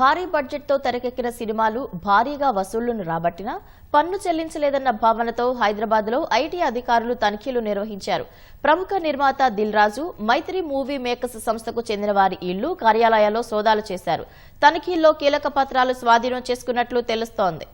భారీ బడ్జెట్తో తెరకెక్కిన సినిమాలు భారీగా వసూళ్ళను రాబట్టినా పన్ను చెల్లించలేదన్న భావనతో హైదరాబాద్లో ఐటీ అధికారులు తనిఖీలు నిర్వహించారు. ప్రముఖ నిర్మాత దిల్ రాజు మైత్రి మూవీ మేకర్స్ సంస్థకు చెందిన వారి ఇళ్ళు కార్యాలయాల్లో సోదాలు చేశారు. తనిఖీల్లో కీలక పత్రాలు స్వాధీనం చేసుకున్నట్లు తెలుస్తోంది.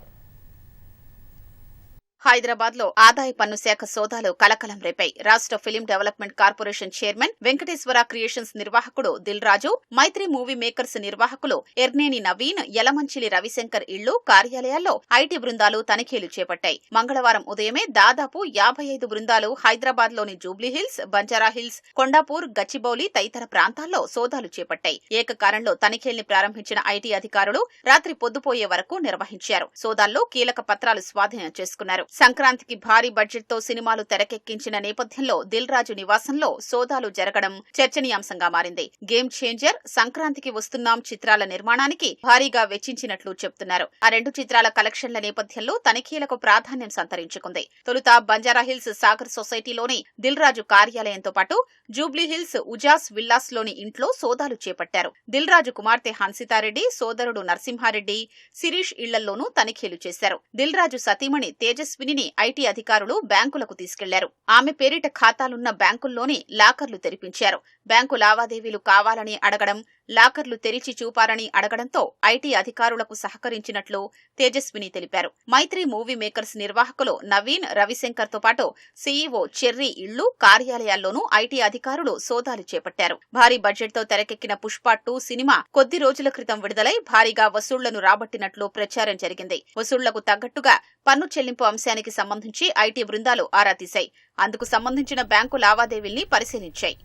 హైదరాబాద్లో ఆదాయ పన్ను శాఖ సోదాలు కలకలం రేపాయి. రాష్ట్ర film development corporation chairman Venkateswara creations నిర్వాహకుడు దిల్ రాజు మైత్రి మూవీ మేకర్స్ నిర్వాహకులు ఎర్నేని నవీన్ యలమంచిలి రవిశంకర్ ఇళ్ళు కార్యాలయాల్లో ఐటీ బృందాలు తనిఖీలు చేపట్టాయి. మంగళవారం ఉదయమే దాదాపు యాభై ఐదు బృందాలు హైదరాబాద్లోని జూబ్లీహిల్స్ బంజారా హిల్స్ కొండాపూర్ గచ్చిబౌలి తదితర ప్రాంతాల్లో సోదాలు చేపట్టాయి. ఏకకాలంలో తనిఖీల్ని ప్రారంభించిన ఐటీ అధికారులు రాత్రి పొద్దుపోయే వరకు నిర్వహించారు. సోదాల్లో కీలక పత్రాలు స్వాధీనం చేసుకున్నారు. సంక్రాంతికి భారీ బడ్జెట్తో సినిమాలు తెరకెక్కించిన నేపథ్యంలో దిల్ రాజు నివాసంలో సోదాలు జరగడం చర్చనీయాంశంగా మారింది. గేమ్ చేంజర్ సంక్రాంతికి వస్తున్నాం చిత్రాల నిర్మాణానికి భారీగా వెచ్చించినట్లు చెప్తున్నారు. ఆ రెండు చిత్రాల కలెక్షన్ల నేపథ్యంలో తనిఖీలకు ప్రాధాన్యం సంతరించుకుంది. తొలుత బంజారాహిల్స్ సాగర్ సొసైటీలోని దిల్ రాజు కార్యాలయంతో పాటు జూబ్లీహిల్స్ ఉజాస్ విల్లాస్లోని ఇంట్లో సోదాలు చేపట్టారు. దిల్ రాజు కుమార్తె హన్సితారెడ్డి సోదరుడు నరసింహారెడ్డి శిరీష్ ఇళ్ళల్లోనూ తనిఖీలు చేశారు. దిల్ రాజు సతీమణి తేజస్వి తేజస్వినిని ఐటీ అధికారులు బ్యాంకులకు తీసుకెళ్ళారు. ఆమె పేరిట ఖాతాలున్న బ్యాంకుల్లోని లాకర్లు తెరిపించారు. బ్యాంకు లావాదేవీలు కావాలని అడగడం లాకర్లు తెరిచి చూపారని అడగడంతో ఐటీ అధికారులకు సహకరించినట్లు తేజస్విని తెలిపారు. మైత్రి మూవీ మేకర్స్ నిర్వాహకులు నవీన్ రవిశంకర్తో పాటు సీఈఓ చెర్రీ ఇళ్ళు కార్యాలయాల్లోనూ ఐటీ అధికారులు సోదాలు చేపట్టారు. భారీ బడ్జెట్తో తెరకెక్కిన పుష్ప టూ సినిమా కొద్ది రోజుల క్రితం విడుదలై భారీగా వసూళ్ళను రాబట్టినట్లు ప్రచారం జరిగింది. వసూళ్ళకు తగ్గట్టుగా పన్ను చెల్లింపు అంశానికి సంబంధించి ఐటీ బృందాలు ఆరా తీశాయి. అందుకు సంబంధించిన బ్యాంకు లావాదేవీల్ని పరిశీలించాయి.